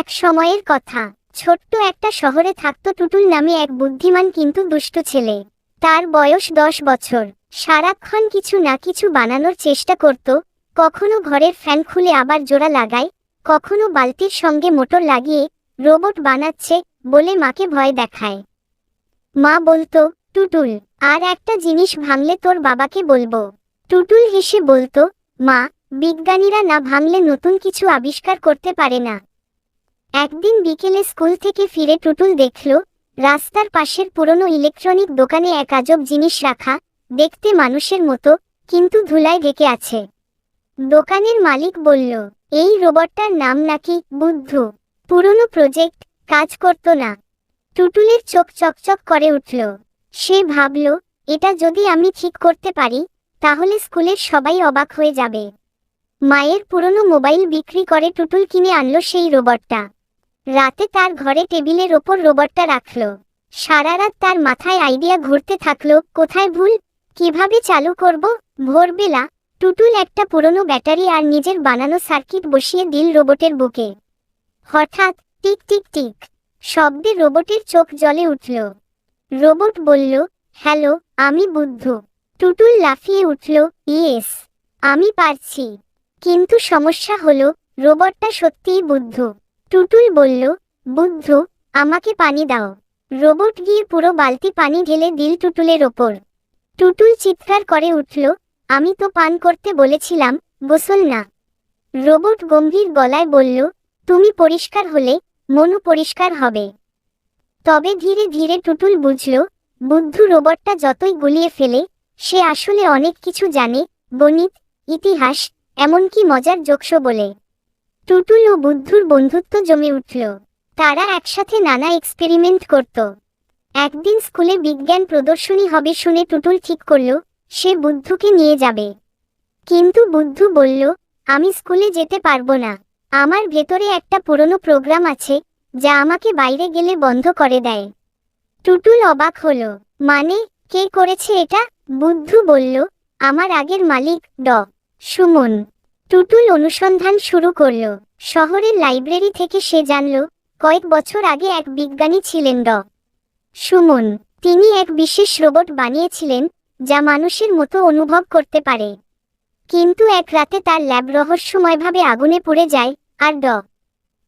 এক সময়ের কথা। ছোট্ট একটা শহরে থাকত টুটুল নামে এক বুদ্ধিমান কিন্তু দুষ্ট ছেলে। তার বয়স দশ বছর। সারাক্ষণ কিছু না কিছু বানানোর চেষ্টা করত। কখনো ঘরের ফ্যান খুলে আবার জোড়া লাগায়, কখনো বালতির সঙ্গে মোটর লাগিয়ে রোবট বানাচ্ছে বলে মাকে ভয় দেখায়। মা বলতো, টুটুল, আর একটা জিনিস ভাঙলে তোর বাবাকে বলব। টুটুল হেসে বলতো, মা, বিজ্ঞানীরা না ভাঙলে নতুন কিছু আবিষ্কার করতে পারে না। একদিন বিকেলে স্কুল থেকে ফিরে টুটুল দেখল, রাস্তার পাশের পুরনো ইলেকট্রনিক দোকানে এক আজব জিনিস রাখা, দেখতে মানুষের মতো, কিন্তু ধুলায় ঢেকে আছে। দোকানের মালিক বলল, এই রোবটটার নাম নাকি বুদ্ধ। পুরনো প্রজেক্ট, কাজ করত না। টুটুলের চোখ চকচক করে উঠল। সে ভাবল, এটা যদি আমি ঠিক করতে পারি, তাহলে স্কুলের সবাই অবাক হয়ে যাবে। মায়ের পুরনো মোবাইল বিক্রি করে টুটুল কিনে আনলো সেই রোবটটা। রাতে তার ঘরে টেবিলের ওপর রোবটটা রাখল। সারা রাত তার মাথায় আইডিয়া ঘুরতে থাকল, কোথায় ভুল? কীভাবে চালু করব? ভোরবেলা, টুটুল একটা পুরনো ব্যাটারি আর নিজের বানানো সার্কিট বসিয়ে দিল রোবটের বুকে। হঠাৎ, টিক টিক টিক, শব্দে রোবটের চোখ জ্বলে উঠল। রোবট বলল, হ্যালো, আমি বুদ্ধ। টুটুল লাফিয়ে উঠল, ইয়েস, আমি পারছি। কিন্তু সমস্যা হলো, রোবটটা সত্যিই বুদ্ধ। টুটুল বলল, বুদ্ধ, আমাকে পানি দাও। রোবট গিয়ে পুরো বালতি পানি ঢেলে দিল টুটুলের ওপর। টুটুল চিৎকার করে উঠল, আমি তো পান করতে বলেছিলাম, গোসল না। রোবট গম্ভীর গলায় বলল, তুমি পরিষ্কার হলে মনও পরিষ্কার হবে। তবে ধীরে ধীরে টুটুল বুঝল, বুদ্ধু রোবটটা যতই গুলিয়ে ফেলে, সে আসলে অনেক কিছু জানে, গণিত, ইতিহাস, এমনকি মজার যোগস বলে। টুটুল ও বুদ্ধুর বন্ধুত্ব জমে উঠল। তারা একসাথে নানা এক্সপেরিমেন্ট করত। একদিন স্কুলে বিজ্ঞান প্রদর্শনী হবে শুনে টুটুল ঠিক করল, সে বুদ্ধুকে নিয়ে যাবে। কিন্তু বুদ্ধু বলল, আমি স্কুলে যেতে পারব না। আমার ভেতরে একটা পুরনো প্রোগ্রাম আছে, যা আমাকে বাইরে গেলে বন্ধ করে দেয়। টুটুল অবাক হলো মানে কে করেছে এটা? বুদ্ধু বলল, আমার আগের মালিক ড. সুমন। টুটুল অনুসন্ধান শুরু করল। শহরের লাইব্রেরি থেকে সে জানল, কয়েক বছর আগে এক বিজ্ঞানী ছিলেন ড। সুমন। তিনি এক বিশেষ রোবট বানিয়েছিলেন, যা মানুষের মতো অনুভব করতে পারে। কিন্তু এক রাতে তার ল্যাব রহস্যময়ভাবে আগুনে পড়ে যায়, আর ড।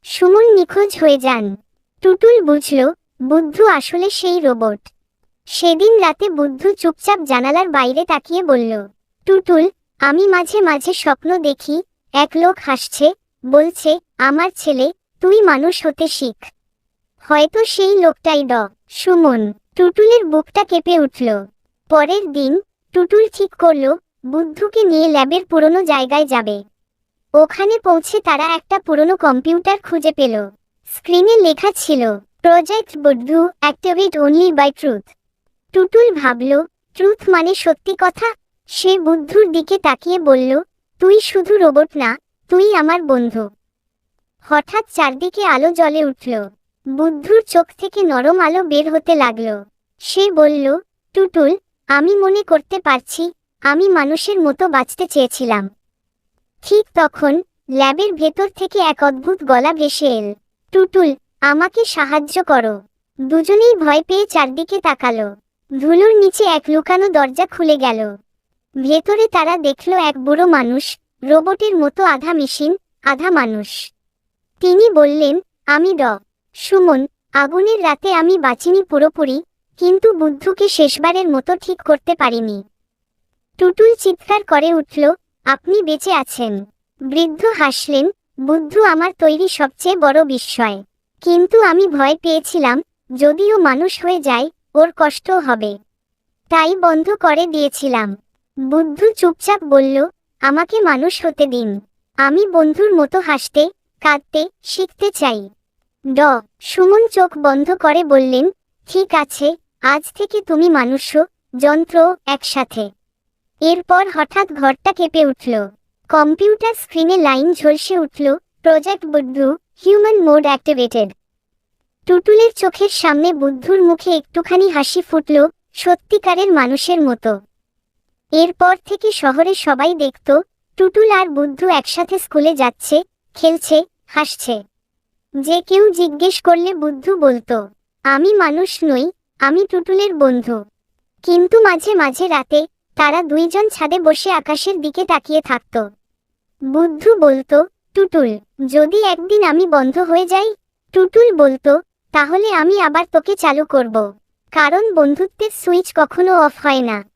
সুমন নিখোঁজ হয়ে যান। টুটুল বুঝল, বুদ্ধু আসলে সেই রোবট। সেদিন রাতে বুদ্ধু চুপচাপ জানালার বাইরে তাকিয়ে বলল, টুটুল আমি মাঝে মাঝে স্বপ্ন দেখি, এক লোক হাসছে, বলছে, আমার ছেলে, তুই মানুষ হতে শিখ। হয়তো সেই লোকটাই ড। সুমন। টুটুলের বুকটা কেঁপে উঠল। পরের দিন, টুটুল ঠিক করল, বুদ্ধুকে নিয়ে ল্যাবের পুরনো জায়গায় যাবে। ওখানে পৌঁছে তারা একটা পুরনো কম্পিউটার খুঁজে পেল। স্ক্রিনে লেখা ছিল project Buddhu activate only by truth Tutul ভাবল ট্রুথ মানে সত্যি কথা? সে বুদ্ধুর দিকে তাকিয়ে বলল, তুই শুধু রোবট না, তুই আমার বন্ধু। হঠাৎ চারদিকে আলো জলে উঠল। বুদ্ধুর চোখ থেকে নরম আলো বের হতে লাগল। সে বলল, টুটুল, আমি মনে করতে পারছি, আমি মানুষের মতো বাঁচতে চেয়েছিলাম। ঠিক তখন ল্যাবের ভেতর থেকে এক অদ্ভুত গলা ভেসে এল, টুটুল, আমাকে সাহায্য করো। দুজনেই ভয় পেয়ে চারদিকে তাকালো। ধুলোর নিচে এক লুকানো দরজা খুলে গেল। ভেতরে তারা দেখল এক বুড়ো মানুষ, রোবটের মতো আধা মেশিন, আধা মানুষ। তিনি বললেন, আমি ড। সুমন, আগুনের রাতে আমি বাঁচিনি পুরোপুরি, কিন্তু বুদ্ধুকে শেষবারের মতো ঠিক করতে পারিনি টুটুল চিৎকার করে উঠল, আপনি বেঁচে আছেন বৃদ্ধ হাসলেন, বুদ্ধ আমার তৈরি সবচেয়ে বড় বিস্ময়। কিন্তু আমি ভয় পেয়েছিলাম, যদিও মানুষ হয়ে যায়, ওর কষ্ট হবে। তাই বন্ধ করে দিয়েছিলাম। বুদ্ধু চুপচাপ বলল, আমাকে মানুষ হতে দিন। আমি বন্ধুর মতো হাসতে, কাঁদতে, শিখতে চাই। ড, সুমন চোখ বন্ধ করে বললেন, ঠিক আছে, আজ থেকে তুমি মানুষ যন্ত্র একসাথে। এরপর হঠাৎ ঘরটা কেঁপে উঠল। কম্পিউটার স্ক্রিনে লাইন ঝলসে উঠল, project Buddhu human mode activated. টুটুলের চোখের সামনে বুদ্ধুর মুখে একটুখানি হাসি ফুটল, সত্যিকারের মানুষের মতো। এরপর থেকে শহরে সবাই দেখত, টুটুল আর বুদ্ধু একসাথে স্কুলে যাচ্ছে, খেলছে, হাসছে। যে কেউ জিজ্ঞেস করলে বুদ্ধু বলতো, আমি মানুষ নই, আমি টুটুলের বন্ধু। কিন্তু মাঝে মাঝে রাতে তারা দুইজন ছাদে বসে আকাশের দিকে তাকিয়ে থাকত। বুদ্ধু বলতো, টুটুল, যদি একদিন আমি বন্ধ হয়ে যাই? টুটুল বলতো, তাহলে আমি আবার তোকে চালু করব। কারণ বন্ধুত্বের সুইচ কখনো অফ হয় না।